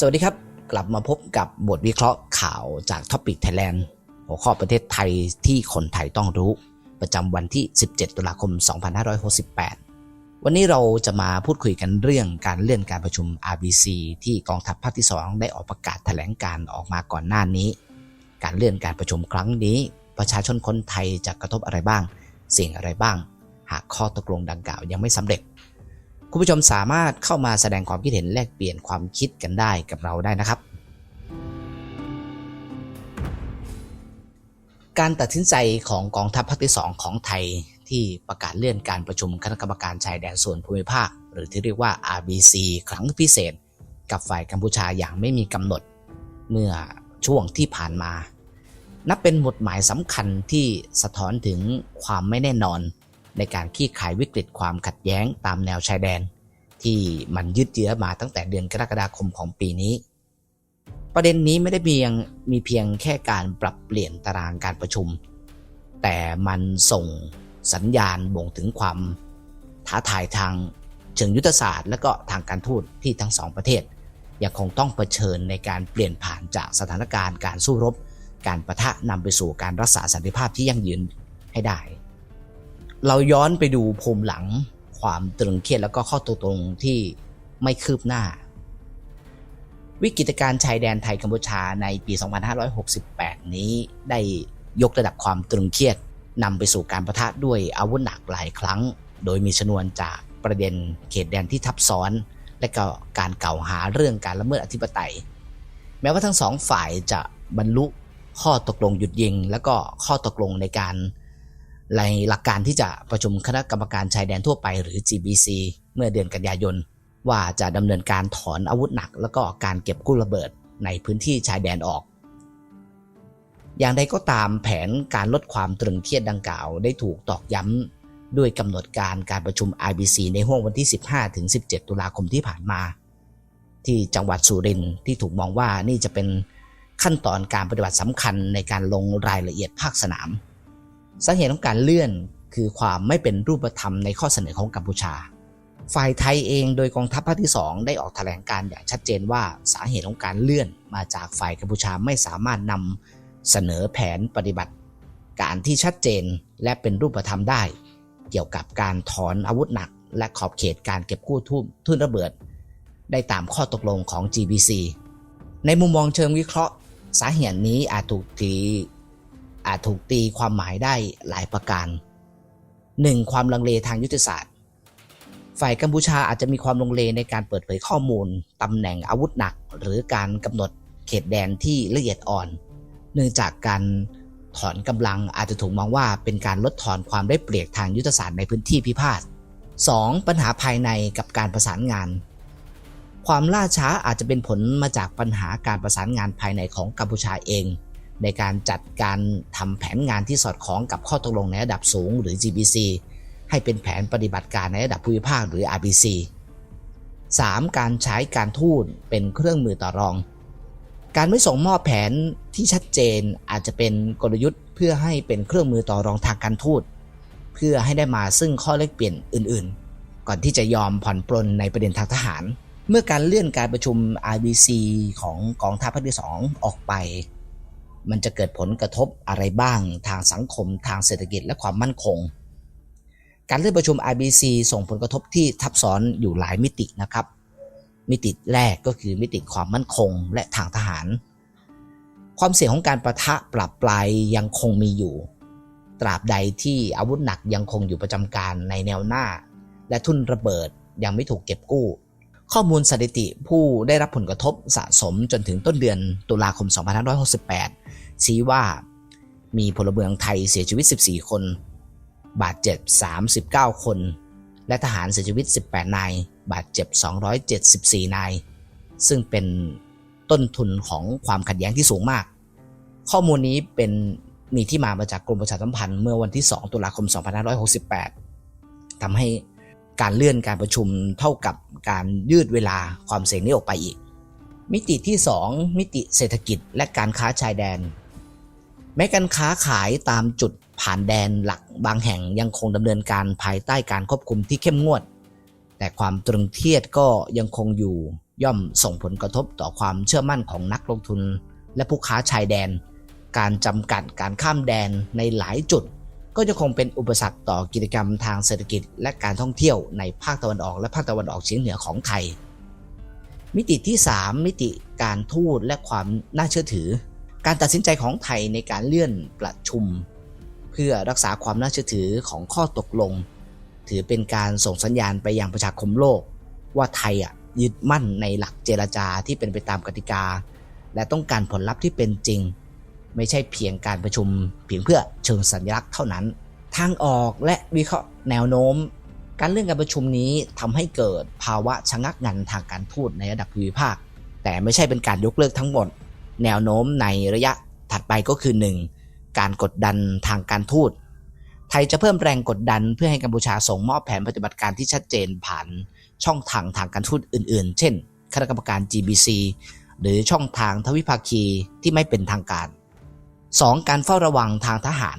สวัสดีครับ กลับมาพบกับบทวิเคราะห์ข่าวจากท็อปิกไทยแลนด์หัวข้อประเทศไทยที่คนไทยต้องรู้ ประจำวันที่ 17 ตุลาคม 2568 วันนี้เราจะมาพูดคุยกันเรื่องการเลื่อนการประชุม RBC ที่กองทัพภาคที่ 2 ได้ออกประกาศแถลงการออกมาก่อนหน้านี้ การเลื่อนการประชุมครั้งนี้ ประชาชนคนไทยจะกระทบอะไรบ้างเสี่ยงอะไรบ้าง หากข้อตกลงดังกล่าวยังไม่สำเร็จ คุณผู้ชมสามารถเข้ามาแสดงความคิดเห็นแลกเปลี่ยนความคิดกันได้กับเราได้นะครับ การตัดสินใจของกองทัพภาคที่ 2 ของไทยที่ประกาศเลื่อนการประชุมคณะกรรมการชายแดนส่วนภูมิภาค หรือที่เรียกว่า RBC ครั้งพิเศษ กับฝ่ายกัมพูชาอย่างไม่มีกำหนด เมื่อช่วงที่ผ่านมา นับเป็นหมุดหมายสำคัญที่สะท้อนถึงความไม่แน่นอน ในการคลี่คลายวิกฤตความขัดแย้งตามแนวชายแดน ที่มันยืดเยื้อมาตั้งแต่เดือนกรกฎาคมของปีนี้ ประเด็นนี้ไม่ได้เพียงมีเพียงแค่การปรับเปลี่ยนตารางการประชุม แต่มันส่งสัญญาณบ่งถึงความท้าทายทางเชิงยุทธศาสตร์ และก็ทางการทูตที่ทั้งสองประเทศยังคงต้องเผชิญในการเปลี่ยนผ่านจากสถานการณ์การสู้รบ การประทะนำไปสู่การรักษาสันติภาพที่ยั่งยืนให้ได้ เราย้อนไปดูภูมิหลังความตรึงเครียดแล้วก็ข้อตกลงที่ไม่คืบหน้า วิกฤตการ์ชายแดนไทยกัมพูชาในปี 2568 นี้ได้ยกระดับความตรึงเครียดนำไปสู่การประทะด้วยอาวุธหนักหลายครั้ง โดยมีชนวนจากประเด็นเขตแดนที่ทับซ้อน และก็การกล่าวหาเรื่องการละเมิดอธิปไตย แม้ว่าทั้งสองฝ่ายจะบรรลุข้อตกลงหยุดยิง และก็ข้อตกลงในการ ในหลักการที่จะประชุมคณะกรรมการชายแดนทั่วไปหรือ GBC เมื่อเดือนกันยายน ว่าจะดำเนินการถอนอาวุธหนัก แล้วก็การเก็บกู้ระเบิดในพื้นที่ชายแดนออก อย่างใดก็ตามแผนการลดความตรึงเครียดดังกล่าว ได้ถูกตอกย้ำด้วยกำหนดการการประชุม IBC ในห้วงวันที่ 15-17 ตุลาคมที่ผ่านมา ที่จังหวัดสุรินทร์ที่ถูกมองว่านี่จะเป็นขั้นตอนการปฏิบัติสำคัญในการลงรายละเอียดภาคสนาม สาเหตุของการเลื่อนคือความไม่เป็นรูปธรรมในข้อเสนอของกัมพูชา ฝ่ายไทยเองโดยกองทัพภาคที่ 2 ได้ออกแถลงการอย่างชัดเจนว่าสาเหตุของการเลื่อนมาจากฝ่ายกัมพูชาไม่สามารถนำเสนอแผนปฏิบัติ การที่ชัดเจนและเป็นรูปธรรมได้ เกี่ยวกับการถอนอาวุธหนัก และขอบเขตการเก็บกู้ทุ่นทุ่นระเบิด ได้ตามข้อตกลงของ GBC ในมุมมองเชิงวิเคราะห์ สาเหตุนี้อาจถูกตี อาจถูกตีความหมายได้หลายประการ 1. ความลังเลทางยุทธศาสตร์ ฝ่ายกัมพูชาอาจจะมีความลังเลในการเปิดเผยข้อมูลตำแหน่งอาวุธหนัก หรือการกำหนดเขตแดนที่ละเอียดอ่อน เนื่องจากการถอนกำลังอาจจะถูกมองว่าเป็นการลดทอนความได้เปรียบทางยุทธศาสตร์ในพื้นที่พิพาท 2. ปัญหาภายในกับการประสานงาน ความล่าช้าอาจจะเป็นผลมาจากปัญหาการประสานงานภายในของกัมพูชาเอง ในการจัดการทำแผนงานที่สอดคล้องกับข้อตกลงในระดับสูงหรือ GBC ให้เป็นแผนปฏิบัติการในระดับภูมิภาคหรือ RBC 3. การใช้การทูตเป็นเครื่องมือต่อรอง การไม่ส่งมอบแผนที่ชัดเจนอาจจะเป็นกลยุทธ์ เพื่อให้เป็นเครื่องมือต่อรองทางการทูตเพื่อให้ได้มาซึ่งข้อเลกเปลี่ยนอื่นๆ ก่อนที่จะยอมผ่อนปลนในประเด็นทางทหาร เมื่อการเลื่อนการประชุม RBC ของกองทัพภาคที่2ออกไป มันจะเกิดผลกระทบอะไรบ้างทางสังคม ทางเศรษฐกิจและความมั่นคง การเลื่อนประชุม IBC ส่งผลกระทบที่ทับซ้อนอยู่หลายมิตินะครับ มิติแรกก็คือมิติความมั่นคงและทางทหาร ความเสี่ยงของการประทะปรับปลายยังคงมีอยู่ ตราบใดที่อาวุธหนักยังคงอยู่ประจำการในแนวหน้า และทุนระเบิดยังไม่ถูกเก็บกู้ข้อมูลสถิติผู้ได้รับผลกระทบสะสมจนถึงต้นเดือนตุลาคม 2568 ชี้ว่ามีพลเมืองไทยเสียชีวิต 14 คน บาดเจ็บ 39 คน และทหารเสียชีวิต 18 นาย บาดเจ็บ 274 นาย ซึ่งเป็นต้นทุนของความขัดแย้งที่สูงมาก ข้อมูลนี้เป็นมีที่มามาจากกรมประชาสัมพันธ์เมื่อวันที่ 2 ตุลาคม 2568ทำให้การเลื่อนการประชุมเท่ากับการยืดเวลาความเสี่ยงนี้ออกไปอีก มิติที่ 2 มิติเศรษฐกิจและการค้าชายแดน แม้การค้าขายตามจุดผ่านแดนหลักบางแห่งยังคงดำเนินการภายใต้การควบคุมที่เข้มงวด แต่ความตรึงเครียดก็ยังคงอยู่ย่อมส่งผลกระทบต่อความเชื่อมั่นของนักลงทุน และผู้ค้าชายแดน การจำกัดการข้ามแดนในหลายจุด ก็จะคงเป็นอุปสรรคต่อกิจกรรมทางเศรษฐกิจ และการท่องเที่ยวในภาคตะวันออกและภาคตะวันออกเฉียงเหนือของไทย มิติที่ 3 มิติการทูตและความน่าเชื่อถือ การตัดสินใจของไทยในการเลื่อนประชุม เพื่อรักษาความน่าเชื่อถือของข้อตกลง ถือเป็นการส่งสัญญาณไปยังประชาคมโลก ว่าไทยอะยึดมั่นในหลักเจรจาที่เป็นไปตามกติกา และต้องการผลลัพธ์ที่เป็นจริง ไม่ใช่เพียงการประชุมเพียงเพื่อเชิงสัญลักษณ์เท่านั้น ทางออกและวิเคราะห์แนวโน้ม การเลื่อนการประชุมนี้ทำให้เกิดภาวะชะงักงันทางการทูตในระดับภูมิภาค แต่ไม่ใช่เป็นการยกเลิกทั้งหมด แนวโน้มในระยะถัดไปก็คือ 1. การกดดันทางการทูต ไทยจะเพิ่มแรงกดดันเพื่อให้กัมพูชาส่งมอบแผนปฏิบัติการที่ชัดเจนผ่านช่องทางทางการทูตอื่น ๆ เช่น คณะกรรมการ GBC หรือช่องทางทวิภาคีที่ไม่เป็นทางการ 2. การเฝ้าระวังทางทหาร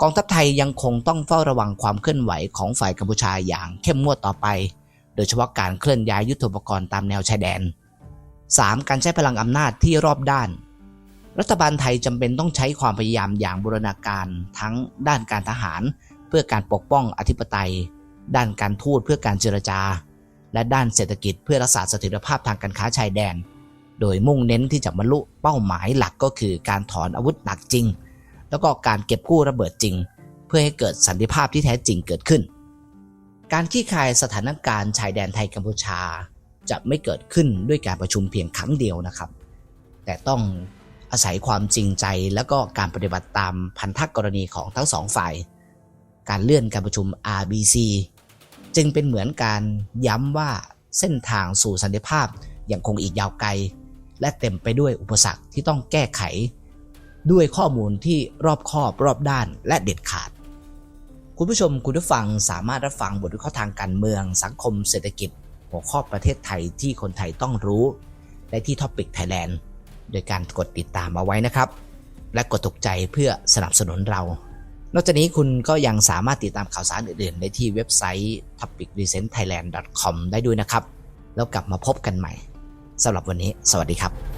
กองทัพไทยยังคงต้องเฝ้าระวังความเคลื่อนไหวของฝ่ายกัมพูชาอย่างเข้มงวดต่อไป โดยเฉพาะการเคลื่อนย้ายยุทโธปกรณ์ตามแนวชายแดน 3. การใช้พลังอำนาจที่รอบด้าน รัฐบาลไทยจำเป็นต้องใช้ความพยายามอย่างบูรณาการทั้งด้านการทหาร เพื่อการปกป้องอธิปไตย ด้านการทูตเพื่อการเจรจา และด้านเศรษฐกิจเพื่อรักษาเสถียรภาพทางการค้าชายแดน โดยมุ่งเน้นที่จะบรรลุเป้าหมายหลักก็คือการถอนอาวุธหนักจริง แล้วก็การเก็บกู้ระเบิดจริง เพื่อให้เกิดสันติภาพที่แท้จริงเกิดขึ้น การขี้คายสถานการณ์ชายแดนไทยกัมพูชา จะไม่เกิดขึ้นด้วยการประชุมเพียงครั้งเดียวนะครับ แต่ต้องอาศัยความจริงใจและก็การปฏิบัติตามพันธกรณีของทั้งสองฝ่าย การเลื่อนการประชุม RBC จึงเป็นเหมือนการย้ำว่าเส้นทางสู่สันติภาพยังคงอีกยาวไกล และเต็มไปด้วยอุปสรรคที่ต้องแก้ไข ด้วยข้อมูลที่รอบคอบรอบด้านและเด็ดขาด คุณผู้ชมคุณผู้ฟังสามารถรับฟังบทวิเคราะห์ทางการเมือง สังคมเศรษฐกิจ หัวข้อประเทศไทยที่คนไทยต้องรู้ ได้ที่ Topic Thailand โดยการกดติดตามเอาไว้นะครับ และกดถูกใจเพื่อสนับสนุนเรา นอกจากนี้คุณก็ยังสามารถติดตามข่าวสารอื่นๆ ได้ที่เว็บไซต์ topicrecentthailand.com ได้ด้วยนะครับ แล้วกลับมาพบกันใหม่สำหรับวันนี้ สวัสดีครับ